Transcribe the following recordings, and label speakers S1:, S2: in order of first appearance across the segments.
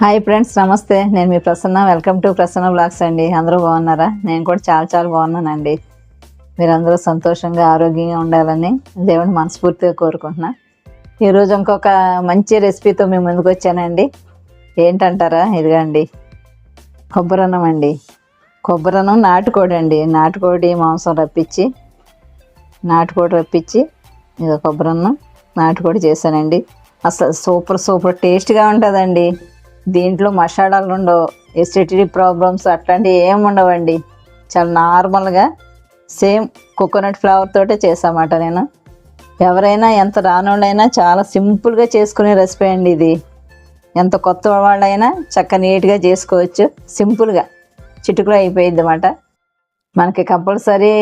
S1: Hi friends నమస్తే. నేను మీ Prasanna. Welcome to Prasanna blogs అండి. అందరూ బాగున్నారా? నేను కూడా చాలా చాలా బాగున్నానండి. మీరందరూ సంతోషంగా ఆరోగ్యంగా ఉండాలని దేవుని మనస్ఫూర్తిగా కోరుకుంటున్నా. ఈరోజు ఇంకొక మంచి రెసిపీతో మేము ముందుకు వచ్చానండి. ఏంటంటారా? ఇదిగండి. కొబ్బరన్నం అండి. కొబ్బరన్నం నాటుకోడి అండి. నాటుకోడి మాంసం రప్పించి నాటుకోడి రప్పించి ఇక కొబ్బరన్నం నాటుకోడి చేశానండి. అసలు సూపర్ సూపర్ టేస్ట్గా ఉంటుందండి. దీంట్లో మసాలాలు ఉండవు ఎసిడిటీ ప్రాబ్లమ్స్ అట్లాంటివి ఏం ఉండవండి. చాలా నార్మల్గా సేమ్ కోకోనట్ ఫ్లేవర్ తోటే చేసామాట నేను. ఎవరైనా ఎంత రానోళ్ళైనా చాలా సింపుల్గా చేసుకునే రెసిపీ అండి ఇది. ఎంత కొత్త వాళ్ళైనా చక్క నీట్గా చేసుకోవచ్చు సింపుల్గా. చిటుకులో అయిపోయింది అన్నమాట మనకి compulsory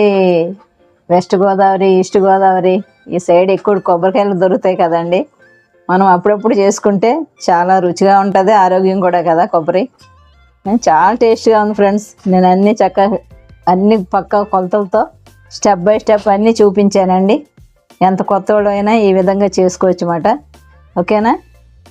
S1: west Godavari east Godavari ఈ సైడ్ ఎక్కువ కొబ్బరికాయలు దొరుకుతాయి కదండి. మనం అప్పుడప్పుడు చేసుకుంటే చాలా రుచిగా ఉంటుంది ఆరోగ్యం కూడా కదా కొబ్బరి. నేను చాలా టేస్ట్గా ఉంది ఫ్రెండ్స్. నేను అన్ని చక్క అన్ని పక్క కొలతలతో స్టెప్ బై స్టెప్ అన్నీ చూపించానండి. ఎంత కొత్త అయినా ఈ విధంగా చేసుకోవచ్చు అన్నమాట ఓకేనా?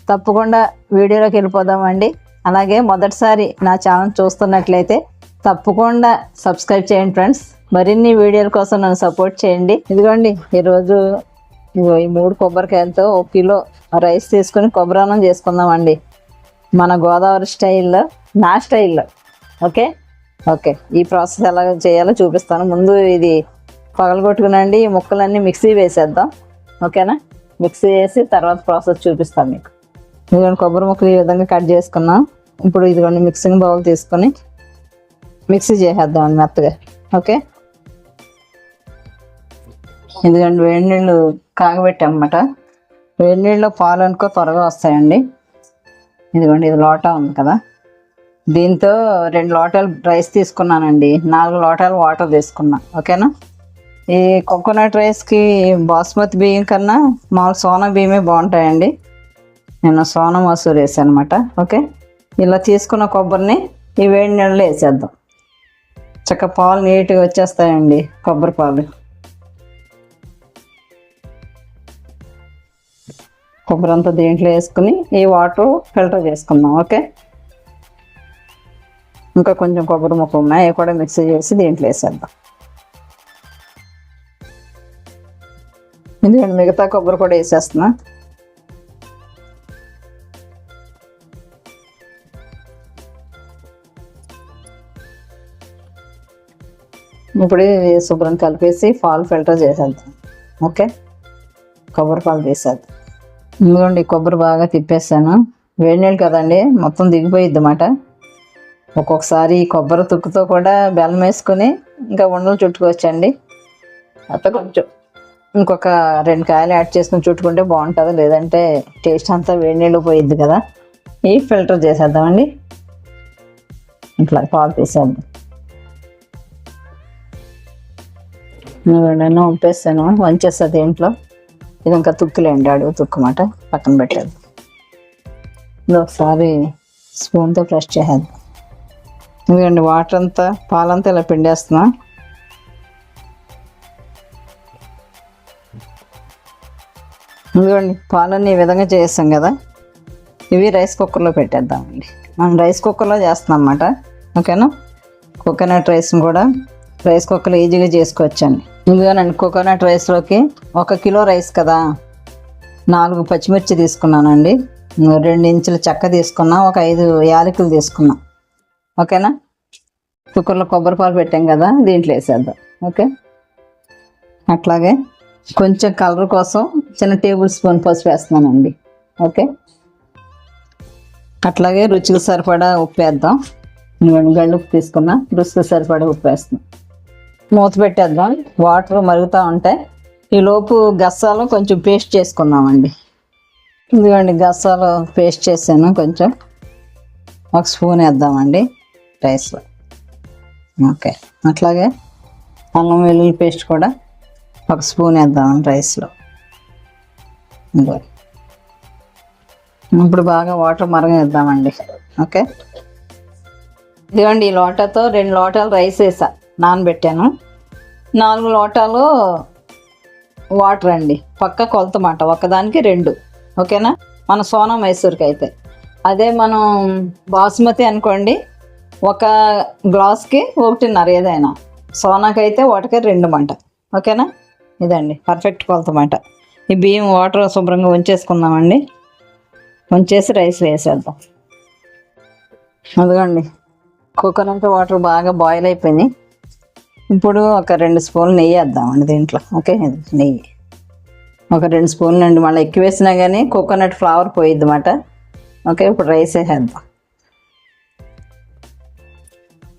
S1: తప్పకుండా వీడియోలోకి వెళ్ళిపోదామండి. అలాగే మొదటిసారి నా ఛానల్ చూస్తున్నట్లయితే తప్పకుండా సబ్స్క్రైబ్ చేయండి ఫ్రెండ్స్. మరిన్ని వీడియోల కోసం నన్ను సపోర్ట్ చేయండి. ఇదిగోండి ఈరోజు ఈ మూడు కొబ్బరికాయలతో ఒక కిలో రైస్ తీసుకుని కొబ్బరాన్నం చేసుకుందామండి. మన గోదావరి స్టైల్లో నా స్టైల్లో. ఓకే? ఓకే. ఈ ప్రాసెస్ ఎలా చేయాలో చూపిస్తాను. ముందు ఇది పగలగొట్టుకునండి. ఈ ముక్కలన్నీ మిక్సీ వేసేద్దాం. ఓకేనా? మిక్సీ వేసి తర్వాత ప్రాసెస్ చూపిస్తాను మీకు. ఇదిగోండి కొబ్బరి ముక్కలు ఈ విధంగా కట్ చేసుకున్నాం. ఇప్పుడు ఇదిగోండి మిక్సింగ్ బౌల్ తీసుకొని మిక్సీ చేసేద్దామండి మెత్తగా. ఓకే? ఇదిగోండి వేడి నీళ్ళు కాగబెట్టామన్నమాట. వేడి నీళ్ళలో పాలు అనుకో త్వరగా వస్తాయండి. ఇదిగోండి ఇది లోటా ఉంది కదా. దీంతో రెండు లోటాలు రైస్ తీసుకున్నానండి. నాలుగు లోటాలు వాటర్ తీసుకున్నా. ఓకేనా? ఈ కోకోనట్ రైస్కి బాస్మతి బియ్యం కన్నా మామూలు సోనా బియ్యమే బాగుంటాయండి. నేను సోనా మసూరు వేసాను అనమాట ఓకే? ఇలా తీసుకున్న కొబ్బరిని ఈ వేడి నీళ్ళలో వేసేద్దాం. చక్క పాలు నీట్గా వచ్చేస్తాయండి కొబ్బరి పాలు. కొబ్బరి అంతా దీంట్లో వేసుకుని ఈ వాటర్ ఫిల్టర్ చేసుకుందాం ఓకే? ఇంకా కొంచెం కొబ్బరి ముక్క ఉన్నాయి అవి కూడా మిక్సీ చేసి దీంట్లో వేసేద్దాం. ఎందుకంటే మిగతా కొబ్బరి కూడా వేసేస్తున్నా. ఇప్పుడు శుభ్రం కలిపేసి పాలు ఫిల్టర్ చేసేద్దాం ఓకే? కొబ్బరి పాలు తీసేద్దాం. ఇదిగోండి కొబ్బరి బాగా తిప్పేసాను వేడి నీళ్ళు కదండి మొత్తం దిగిపోయిద్ది అన్నమాట ఒక్కొక్కసారి కొబ్బరి తుక్కుతో కూడా బెల్లం వేసుకుని ఇంకా ఉండలు చుట్టుకోవచ్చండి. అత్త కొంచెం ఇంకొక రెండు కాయలు యాడ్ చేసుకుని చుట్టుకుంటే బాగుంటుంది లేదంటే టేస్ట్ అంతా వేడి నీళ్ళు పోయిద్ది కదా. ఈ ఫిల్టర్ చేసేద్దామండి. ఇట్లా పాలు తీసేద్దాం. నేను వంపేస్తాను వంచేస్తుంది ఇంట్లో ఇది ఇంకా తుక్కులేండి అడుగు తుక్కుమాట పక్కన పెట్టేది ఇది ఒకసారి స్పూన్తో ఫ్రెష్ చేయాలి ఎందుకండి వాటర్ అంతా పాలంతా ఇలా పిండేస్తున్నా. ఇదిగోండి పాలన్నీ ఈ విధంగా చేస్తాం కదా. ఇవి రైస్ కుక్కర్లో పెట్టేద్దామండి. మనం రైస్ కుక్కర్లో చేస్తున్నాం అన్నమాట. ఓకేనా? కోకోనట్ రైస్ని కూడా రైస్ కుక్కర్లో ఈజీగా చేసుకోవచ్చండి. ఇదిగోనండి కోకోనట్ రైస్లోకి ఒక కిలో రైస్ కదా. నాలుగు పచ్చిమిర్చి తీసుకున్నానండి. రెండు ఇంచుల చెక్క తీసుకున్నా ఒక ఐదు యాలకులు తీసుకున్నా. ఓకేనా? కుక్కర్లో కొబ్బరి పాలు పెట్టాం కదా దీంట్లో వేసేద్దాం. ఓకే? అట్లాగే కొంచెం కలర్ కోసం చిన్న టేబుల్ స్పూన్ పసుపు వేస్తున్నానండి. ఓకే? అట్లాగే రుచికి సరిపడా ఉప్పు వేద్దాం. గళ్ళు ఉప్పు తీసుకున్నా రుచికి సరిపడా ఉప్పు వేస్తున్నాం. మూత పెట్టేద్దాం. వాటర్ మరుగుతూ ఉంటాయి ఈ లోపు గసాలు కొంచెం పేస్ట్ చేసుకుందామండి. ఇదిగోండి గసాలు పేస్ట్ చేశాను కొంచెం. ఒక స్పూన్ వేద్దామండి రైస్లో. ఓకే అట్లాగే అల్లం వెల్లుల్లి పేస్ట్ కూడా ఒక స్పూన్ వేద్దామండి రైస్లో. ఇప్పుడు బాగా వాటర్ మరగనిద్దామండి. ఓకే. ఇదిగోండి ఈ లోటాతో రెండు లోటాలు రైస్ వేసా. నానబెట్టాను. నాలుగు లోటాలు వాటర్ అండి. పక్క కొలత మాట ఒకదానికి రెండు. ఓకేనా? మన సోనా మైసూర్కి అయితే అదే మనం బాస్మతి అనుకోండి ఒక గ్లాస్కి ఒకటిన్నర ఏదైనా. సోనాకైతే ఒకటికి రెండు మంట ఓకేనా? ఇదండి పర్ఫెక్ట్ కొలత మాట ఈ బియ్యం వాటర్ శుభ్రంగా ఉంచేసుకుందామండి. ఉంచేసి రైస్ వేసేద్దాం. అదిగోండి కోకోనట్ వాటర్ బాగా బాయిల్ అయిపోయినాయి ఇప్పుడు ఒక రెండు స్పూన్లు నెయ్యి వేద్దామండి దీంట్లో. ఓకే? నెయ్యి. ఒక రెండు స్పూన్లు అండి. మళ్ళీ ఎక్కువ వేసినా కానీ కోకోనట్ ఫ్లవర్ పోయిద్ది అన్నమాట ఓకే? ఇప్పుడు రైస్ వేసేద్దాం.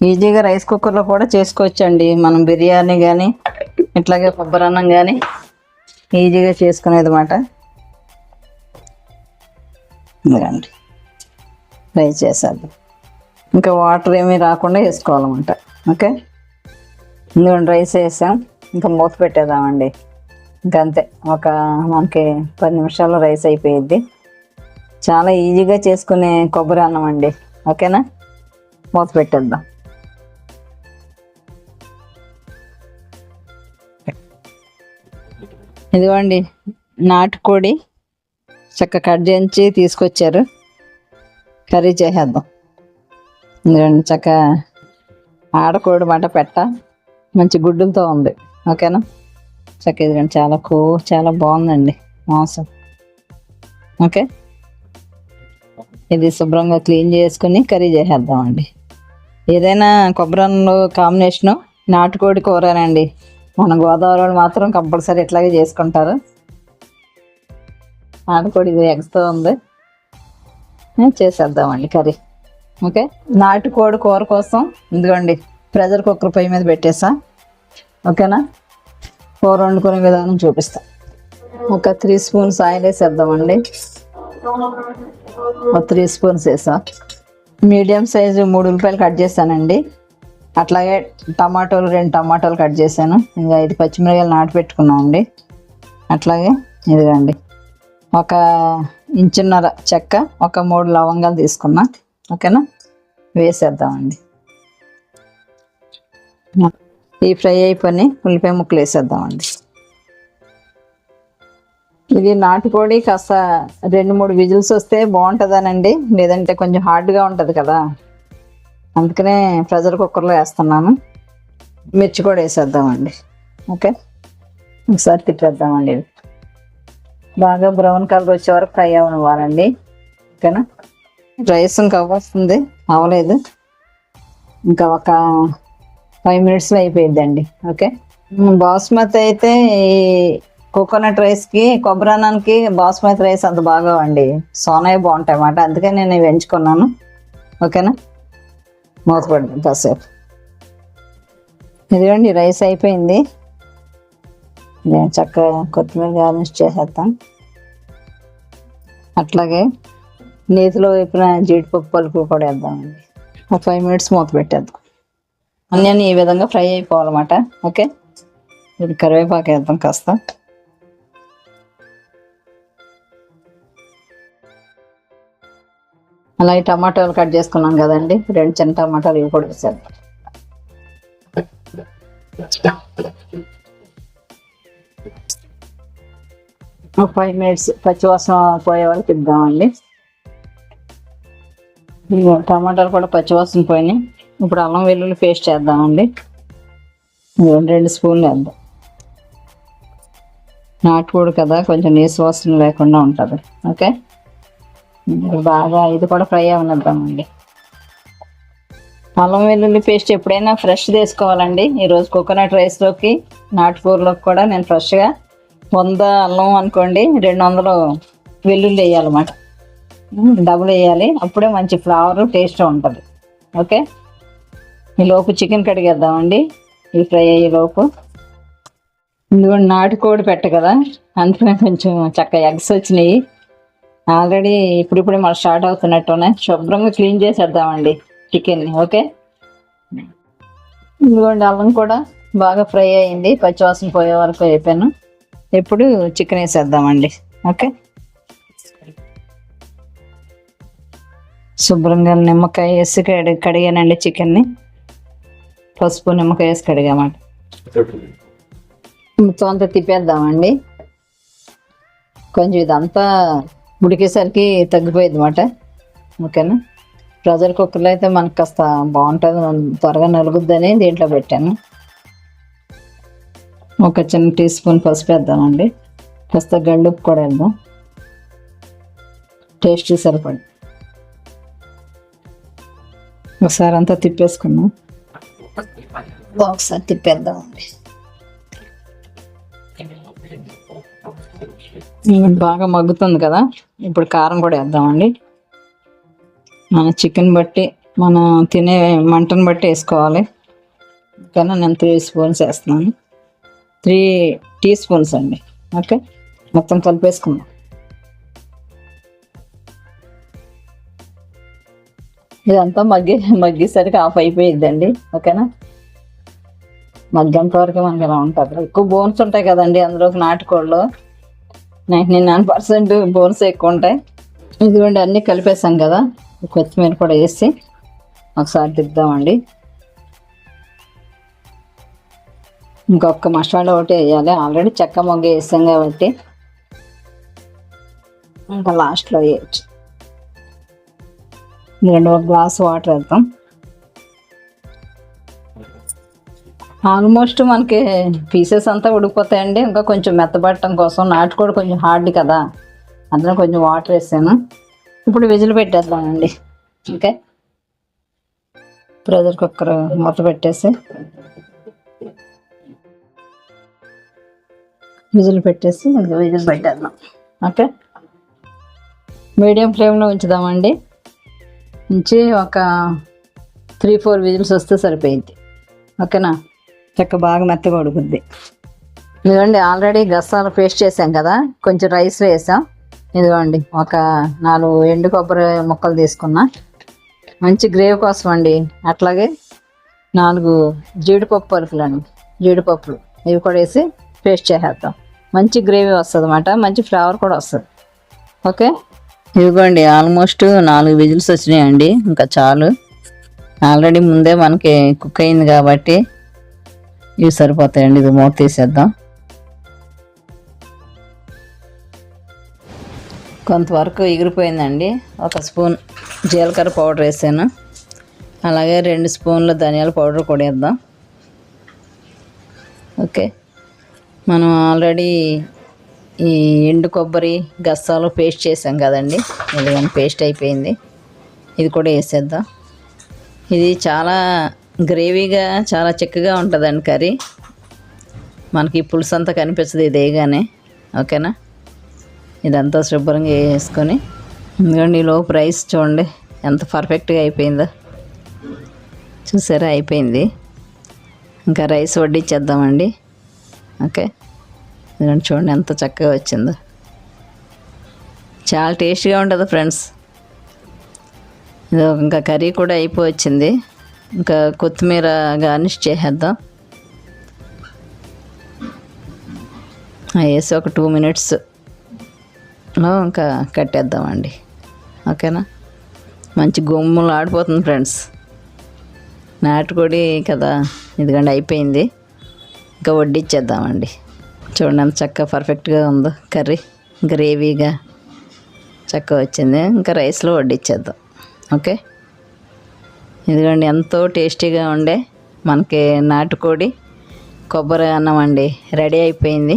S1: ఈజీగా రైస్ కుక్కర్లో కూడా చేసుకోవచ్చండి. మనం బిర్యానీ కానీ ఇట్లాగే కొబ్బరి అన్నం కానీ ఈజీగా చేసుకునేది మాట ఇదిగండి. రైస్ చేసేద్దాం ఇంకా వాటర్ ఏమీ రాకుండా వేసుకోవాలన్నమాట. ఓకే? ఇందులో రైస్ వేసాం. ఇంకా మూత పెట్టేద్దామండి. ఇంకంతే అంతే. ఒక మనకి పది నిమిషాల్లో రైస్ అయిపోయిద్ది. చాలా ఈజీగా చేసుకునే కొబ్బరి అన్నం అండి. ఓకేనా? మూత పెట్టేద్దాం. ఇదిగోండి నాటుకోడి చక్క కట్ చేయించి తీసుకొచ్చారు. కర్రీ చేసేద్దాం. ఇదిగోండి చక్క ఆడకోడి మాట పెట్ట. మంచి గుడ్డులతో ఉంది. ఓకేనా? చక్క ఇదిగోండి చాలా కో చాలా బాగుందండి. మాంసం ఓకే? ఇది శుభ్రంగా క్లీన్ చేసుకుని కర్రీ చేసేద్దామండి. ఏదైనా కొబ్బరి కాంబినేషన్ కాంబినేషను నాటుకోడి కూరనండి. మన గోదావరి వాళ్ళు మాత్రం కంపల్సరీ ఇట్లాగే చేసుకుంటారు. నాటుకోడి ఇది ఎగ్స్తో ఉంది. చేసేద్దామండి కర్రీ. ఓకే? నాటుకోడి కూర కోసం ఇదిగోండి ప్రెషర్ కుక్కర్ పొయ్యి మీద పెట్టేసా ఓకేనా? కూర వండుకునే విధానం చూపిస్తా. ఒక త్రీ స్పూన్స్ ఆయిల్ వేసేద్దామండి. ఒక త్రీ స్పూన్స్ వేసా. మీడియం సైజు మూడు ఉల్లిపాయలు కట్ చేశానండి. అట్లాగే టమాటోలు రెండు టమాటోలు కట్ చేశాను. ఇంకా ఐదు పచ్చిమిరకాయలు నాటి పెట్టుకున్నామండి. అట్లాగే ఇదిగండి. ఒక ఇంచున్నర చెక్క ఒక మూడు లవంగాలు తీసుకున్నా. ఓకేనా? వేసేద్దామండి. ఈ ఫ్రై అయిపోయి ఉల్లిపాయ ముక్కలు వేసేద్దామండి. ఇది నాటుకోడి కాస్త రెండు మూడు విజిల్స్ వస్తే బాగుంటుందనండి. లేదంటే కొంచెం హార్డ్గా ఉంటుంది కదా. అందుకనే ప్రెషర్ కుక్కర్లో వేస్తున్నాను. మిర్చి కూడా వేసేద్దామండి. ఓకే? ఒకసారి తిప్పేద్దామండి. ఇది బాగా బ్రౌన్ కలర్ వచ్చే వరకు ఫ్రై అవ్వనివ్వాలండి ఓకేనా? రైస్ ఇంకా అవ్వస్తుంది. అవ్వలేదు ఇంకా ఒక ఫైవ్ మినిట్స్లో అయిపోయిద్దండి. ఓకే బాస్మతి అయితే ఈ కోకోనట్ రైస్కి కొబ్బరి అన్నానికి బాస్మతి రైస్ అంత బాగా అండి సోనాయి బాగుంటాయి అన్నమాట. అందుకే నేను ఇవి ఎంచుకున్నాను. ఓకేనా మూత పడుతుంది కాసేపు. ఇదిగోండి రైస్ అయిపోయింది. నేను చక్కగా కొత్తిమీర గార్నిష్ చేసేస్తాం అట్లాగే నేతిలో వైపున జీడిపప్పు పలుపు కూడా వేద్దామండి. ఒక ఫైవ్ మినిట్స్ మూత పెట్టేద్దాం. అన్నీ ఈ విధంగా ఫ్రై అయిపోవాలన్నమాట. ఓకే? ఇది కరివేపాకు వేద్దాం కాస్త. అలాగే టమాటాలు కట్ చేసుకున్నాం కదండి. రెండు చిన్న టమాటాలు ఇవి కూడా వేసేద్దాం. ఒక ఫైవ్ మినిట్స్ పచ్చివాసన పోయే వరకు ఇద్దామండి. టమాటాలు కూడా పచ్చివాసన పోయినాయి. ఇప్పుడు అల్లం వెల్లుల్లి పేస్ట్ చేద్దామండి. రెండు రెండు స్పూన్లు వేద్దాం. నాటుకోడు కదా కొంచెం నీసు వాసన లేకుండా ఉంటుంది. ఓకే? బాగా ఇది కూడా ఫ్రై అవనిద్దామండి. అల్లం వెల్లుల్లి పేస్ట్ ఎప్పుడైనా ఫ్రెష్ తీసుకోవాలండి ఈరోజు కోకోనట్ రైస్లోకి నాటుకూరలోకి కూడా నేను ఫ్రెష్గా వంద అల్లం అనుకోండి రెండు వందలు వెల్లుల్లి వేయాలన్నమాట. డబుల్ వేయాలి. అప్పుడే మంచి ఫ్లేవర్ టేస్ట్ ఉంటుంది. ఓకే? ఈ లోపు చికెన్ కడిగేద్దామండి ఈ ఫ్రై అయ్యే లోపు. నాటుకోడి పెట్ట కదా. అందుకనే కొంచెం చక్కగా ఎగ్స్ వచ్చినాయి. ఆల్రెడీ ఇప్పుడిప్పుడే మళ్ళీ స్టార్ట్ అవుతున్నట్టునే. శుభ్రంగా క్లీన్ చేసేద్దామండి చికెన్ని ఓకే? ఇదిగోండి అల్లం కూడా బాగా ఫ్రై అయింది. పచ్చివాసన పోయే వరకు అయిపోయాను. ఇప్పుడు చికెన్ వేసేద్దామండి ఓకే? శుభ్రంగా నిమ్మకాయ వేసి కడిగానండి చికెన్ని. పసుపు నిమ్మకాయ వేసి కడిగామాట మొత్తం అంతా తిప్పేద్దామండి. కొంచెం ఇదంతా ఉడికేసరికి తగ్గిపోయింది అనమాట ఓకేనా? ప్రెషర్ కుక్కర్లో అయితే మనకు కాస్త బాగుంటుంది. త్వరగా నలుగుద్దని దీంట్లో పెట్టాను. ఒక చిన్న టీ స్పూన్ పసుపు వేద్దామండి. కాస్త గళ్ళుప్పు కూడా వేద్దాం. టేస్ట్ సరిపడి. ఒకసారి అంతా తిప్పేసుకున్నాం ఒకసారి తిప్పేద్దామండి ఇది బాగా మగ్గుతుంది కదా? ఇప్పుడు కారం కూడా వేద్దామండి. మన చికెన్ బట్టి మనం తినే మంటను బట్టి వేసుకోవాలి. కానీ నేను త్రీ స్పూన్స్ వేస్తున్నాను. త్రీ టీ స్పూన్స్ అండి. ఓకే? మొత్తం కలిపేసుకుందాం. ఇదంతా మగ్గి మగ్గేసరికి ఆఫ్ అయిపోయిద్దండి. ఓకేనా? మగ్గంత వరకు మనకి ఎలా ఉంటుంది? ఎక్కువ బోన్స్ ఉంటాయి కదండి అందులో నాటుకోళ్ళు. నైంటీ నైన్ పర్సెంట్ బోన్స్ ఎక్కువ ఉంటాయి. ఇదిగోండి అన్నీ కలిపేసాం కదా. కొత్తిమీర కూడా వేసి ఒకసారి తిద్దామండి ఇంకొక మసాలా ఒకటి వేయాలి. ఆల్రెడీ చెక్క మొగ్గ వేసాం కాబట్టి. ఇంకా లాస్ట్లో వేయచ్చు. రెండు ఒక గ్లాస్ వాటర్ వేద్దాం. ఆల్మోస్ట్ మనకి పీసెస్ అంతా ఉడికిపోతాయండి. ఇంకా కొంచెం మెత్తబడటం కోసం నాటుకోడి కొంచెం హార్డ్ కదా. అందులో కొంచెం వాటర్ వేసాను. ఇప్పుడు విజిల్ పెట్టేద్దామండి. ఓకే? ప్రెషర్ కుక్కర్ మూత పెట్టేసి. విజిల్ పెట్టేసి విజిల్ పెట్టేద్దాం. ఓకే? మీడియం ఫ్లేమ్లో ఉంచుదామండి. నుంచి ఒక త్రీ ఫోర్ విజిల్స్ వస్తే సరిపోయింది. ఓకేనా? చక్క బాగా మెత్తగా ఉడుకుద్ది. ఇదిగోండి ఆల్రెడీ గసాలు పేస్ట్ చేసాం కదా? కొంచెం రైస్ వేసాం. ఇదిగోండి ఒక నాలుగు ఎండు కొబ్బరి ముక్కలు తీసుకున్నా. మంచి గ్రేవీ కోసం అండి. అట్లాగే నాలుగు జీడిపప్పు పలుకులు అండి జీడిపప్పులు. ఇవి కూడా వేసి పేస్ట్ చేసేద్దాం. మంచి గ్రేవీ వస్తుంది అన్నమాట మంచి ఫ్లేవర్ కూడా వస్తుంది. ఓకే? ఇదిగోండి ఆల్మోస్ట్ నాలుగు విజిల్స్ వచ్చినాయండి. ఇంకా చాలు. ఆల్రెడీ ముందే మనకి కుక్ అయింది కాబట్టి ఇవి సరిపోతాయండి. ఇది మూత తీసేద్దాం. కొంతవరకు ఎగిరిపోయిందండి. ఒక స్పూన్ జీలకర్ర పౌడర్ వేసాను. అలాగే రెండు స్పూన్ల ధనియాల పౌడర్ కూడా వేద్దాం. ఓకే. మనం ఆల్రెడీ ఈ ఎండు కొబ్బరి గస్సాలు పేస్ట్ చేసాం కదండి. ఇది పేస్ట్ అయిపోయింది. ఇది కూడా వేసేద్దాం. ఇది చాలా గ్రేవీగా చాలా చిక్కగా ఉంటుందండి కర్రీ. మనకి పులుసు అంతా కనిపించదు ఇది వేయగానే ఓకేనా? ఇదంతా శుభ్రంగా వేసుకొని. ఎందుకంటే ఈ లోపు రైస్ చూడండి ఎంత పర్ఫెక్ట్గా అయిపోయిందో. చూసారా అయిపోయింది. ఇంకా రైస్ వడ్డించేద్దామండి. ఓకే? ఇదండి చూడండి ఎంత చక్కగా వచ్చిందో. చాలా టేస్ట్గా ఉంటుంది ఫ్రెండ్స్. ఇది ఇంకా కర్రీ కూడా అయిపోవచ్చింది. ఇంకా కొత్తిమీర గార్నిష్ చేసేద్దాం. వేసి ఒక టూ మినిట్స్లో ఇంకా కట్టేద్దామండి. ఓకేనా? మంచి గుమ్ములు ఆడిపోతుంది ఫ్రెండ్స్. నాటుకోడి కదా ఇదిగండి అయిపోయింది. ఇంకా వడ్డిచ్చేద్దామండి. చూడండి ఎంత చక్కగా పర్ఫెక్ట్గా ఉందో కర్రీ. గ్రేవీగా చక్కగా వచ్చింది. ఇంకా రైస్లో వడ్డిచ్చేద్దాం. ఓకే ఇదిగోండి ఎంతో టేస్టీగా ఉండే మనకి నాటుకోడి కొబ్బరి అన్నం అండి. రెడీ అయిపోయింది.